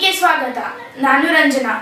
ಟಿವಿಗೆ ಸ್ವಾಗತ ನಾನು ರಂಜನಾ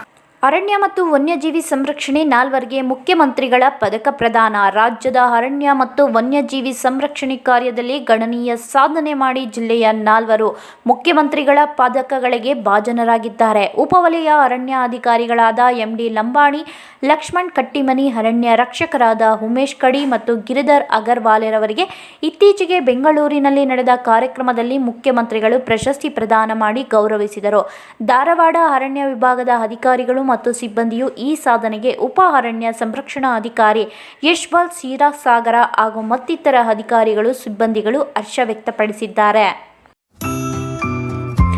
ಅರಣ್ಯ ಮತ್ತು ವನ್ಯಜೀವಿ ಸಂರಕ್ಷಣೆ ನಾಲ್ವರಿಗೆ ಮುಖ್ಯಮಂತ್ರಿಗಳ ಪದಕ ಪ್ರದಾನ. ರಾಜ್ಯದ ಅರಣ್ಯ ಮತ್ತು ವನ್ಯಜೀವಿ ಸಂರಕ್ಷಣೆ ಕಾರ್ಯದಲ್ಲಿ ಗಣನೀಯ ಸಾಧನೆ ಮಾಡಿ ಜಿಲ್ಲೆಯ ನಾಲ್ವರು ಮುಖ್ಯಮಂತ್ರಿಗಳ ಪದಕಗಳಿಗೆ ಭಾಜನರಾಗಿದ್ದಾರೆ. ಉಪವಲಯ ಅರಣ್ಯ ಅಧಿಕಾರಿಗಳಾದ ಎಂಡಿ ಲಂಬಾಣಿ, ಲಕ್ಷ್ಮಣ್ ಕಟ್ಟಿಮನಿ, ಅರಣ್ಯ ರಕ್ಷಕರಾದ ಉಮೇಶ್ ಕಡಿ ಮತ್ತು ಗಿರಿಧರ್ ಅಗರ್ವಾಲೆರವರಿಗೆ ಇತ್ತೀಚೆಗೆ ಬೆಂಗಳೂರಿನಲ್ಲಿ ನಡೆದ ಕಾರ್ಯಕ್ರಮದಲ್ಲಿ ಮುಖ್ಯಮಂತ್ರಿಗಳು ಪ್ರಶಸ್ತಿ ಪ್ರದಾನ ಮಾಡಿ ಗೌರವಿಸಿದರು. ಧಾರವಾಡ ಅರಣ್ಯ ವಿಭಾಗದ ಅಧಿಕಾರಿಗಳು ಮತ್ತು ಸಿಬ್ಬಂದಿಯು ಈ ಸಾಧನೆಗೆ ಉಪ ಅರಣ್ಯ ಸಂರಕ್ಷಣಾ ಅಧಿಕಾರಿ ಯಶ್ಪಾಲ್ ಸಾಗರ ಹಾಗೂ ಮತ್ತಿತರ ಅಧಿಕಾರಿಗಳು, ಸಿಬ್ಬಂದಿಗಳು ಹರ್ಷ ವ್ಯಕ್ತಪಡಿಸಿದ್ದಾರೆ.